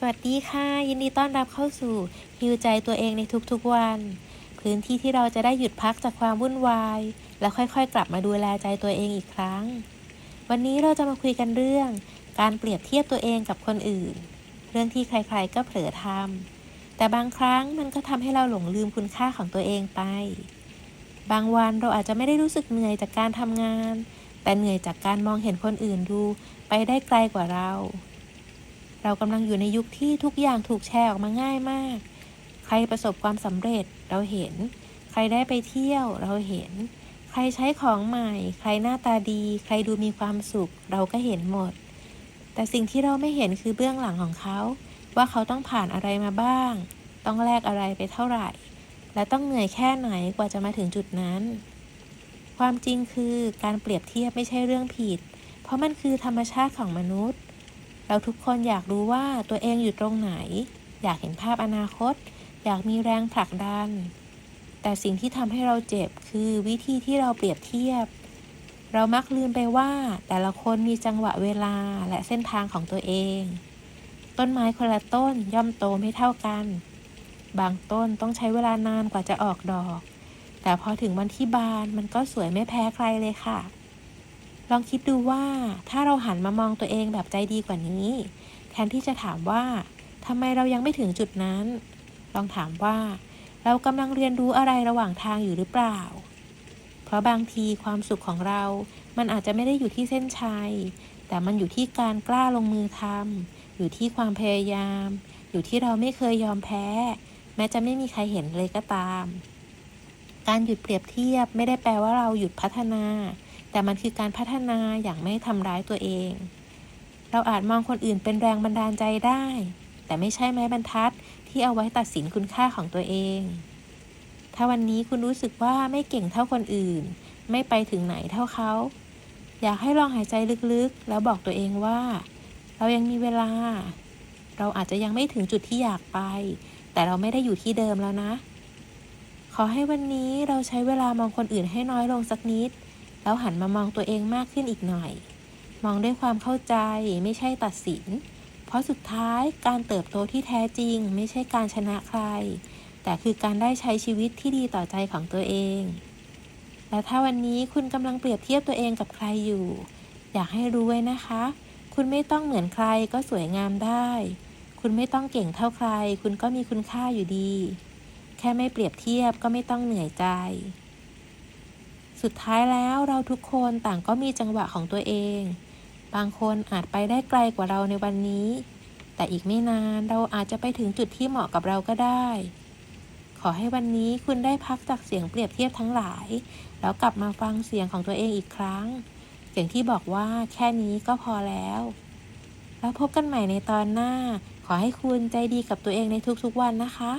สวัสดีค่ะ ยินดีต้อนรับเข้าสู่ฮิวใจตัวเองในทุกๆวัน พื้นที่ที่เราจะได้หยุดพักจากความวุ่นวาย แล้วค่อยๆ กลับมาดูแลใจตัวเองอีกครั้ง วันนี้เราจะมาคุยกันเรื่อง การเปรียบเทียบตัวเองกับคนอื่น เรื่องที่ใครๆก็เผลอทำแต่บางครั้งมันก็ทำให้เราหลงลืมคุณค่าของตัวเองไป บางวันเราอาจจะไม่ได้รู้สึกเหนื่อยจากการทำงาน แต่เหนื่อยจากการมองเห็นคนอื่นดู ไปได้ไกลกว่าเรา เรากำลังอยู่ในยุคที่ทุกอย่างถูกแชร์ออกมาง่ายมาก ใครประสบความสำเร็จเราเห็น ใครได้ไปเที่ยวเราเห็น ใครใช้ของใหม่ ใครหน้าตาดี ใครดูมีความสุข เราก็เห็นหมด แต่สิ่งที่เราไม่เห็นคือเบื้องหลังของเขา ว่าเขาต้องผ่านอะไรมาบ้าง ต้องแลกอะไรไปเท่าไหร่ และต้องเหนื่อยแค่ไหนกว่าจะมาถึงจุดนั้น ความจริงคือการเปรียบเทียบไม่ใช่เรื่องผิด เพราะมันคือธรรมชาติของมนุษย์ เราทุกคนอยากรู้ว่าตัวเองอยู่ตรงไหน อยากเห็นภาพอนาคต อยากมีแรงผลักดัน แต่สิ่งที่ทำให้เราเจ็บคือวิธีที่เราเปรียบเทียบ เรามักลืมไปว่าแต่ละคนมีจังหวะเวลาและเส้นทางของตัวเอง ต้นไม้คนละต้นย่อมโตไม่เท่ากัน บางต้นต้องใช้เวลานานกว่าจะออกดอก แต่พอถึงวันที่บานมันก็สวยไม่แพ้ใครเลยค่ะ ลองคิดดูว่าถ้าเราหันมามองตัวเองแบบใจดีกว่านี้ แทนที่จะถามว่าทำไมเรายังไม่ถึงจุดนั้น ลองถามว่า เรากำลังเรียนรู้อะไรระหว่างทางอยู่หรือเปล่า เพราะบางทีความสุขของเรา มันอาจจะไม่ได้อยู่ที่เส้นชัย แต่มันอยู่ที่การกล้าลงมือทำอยู่ที่ความพยายาม อยู่ที่เราไม่เคยยอมแพ้ แม้จะไม่มีใครเห็นเลยก็ตาม การหยุดเปรียบเทียบไม่ได้แปลว่าเราหยุดพัฒนา แต่มันคือการพัฒนาอย่างไม่ทำร้ายตัวเอง เราอาจมองคนอื่นเป็นแรงบันดาลใจได้ แต่ไม่ใช่ไม้บรรทัดที่เอาไว้ตัดสินคุณค่าของตัวเอง ถ้าวันนี้คุณรู้สึกว่าไม่เก่งเท่าคนอื่น ไม่ไปถึงไหนเท่าเขา อยากให้ลองหายใจลึกๆ แล้วบอกตัวเองว่า เรายังมีเวลา เราอาจจะยังไม่ถึงจุดที่อยากไป แต่เราไม่ได้อยู่ที่เดิมแล้วนะ ขอให้วันนี้เราใช้เวลามองคนอื่นให้น้อยลงสักนิด แล้วหันมามองตัวเองมากขึ้นอีกหน่อย มองด้วยความเข้าใจไม่ใช่ตัดสิน เพราะสุดท้ายการเติบโตที่แท้จริง ไม่ใช่การชนะใคร แต่คือการได้ใช้ชีวิตที่ดีต่อใจของตัวเอง และถ้าวันนี้คุณกำลังเปรียบเทียบตัวเองกับใครอยู่ อยากให้รู้ไว้นะคะ คุณไม่ต้องเหมือนใครก็สวยงามได้ คุณไม่ต้องเก่งเท่าใคร คุณก็มีคุณค่าอยู่ดี แค่ไม่เปรียบเทียบก็ไม่ต้องเหนื่อยใจ สุดท้ายแล้วเราทุกคนต่างก็มีจังหวะของตัวเอง บางคนอาจไปได้ไกลกว่าเราในวันนี้ แต่อีกไม่นานเราอาจจะไปถึงจุดที่เหมาะกับเราก็ได้ ขอให้วันนี้คุณได้พักจากเสียงเปรียบเทียบทั้งหลาย แล้วกลับมาฟังเสียงของตัวเองอีกครั้งเสียงที่บอกว่าแค่นี้ก็พอแล้ว แล้วพบกันใหม่ในตอนหน้า ขอให้คุณใจดีกับตัวเองในทุกๆวันนะคะ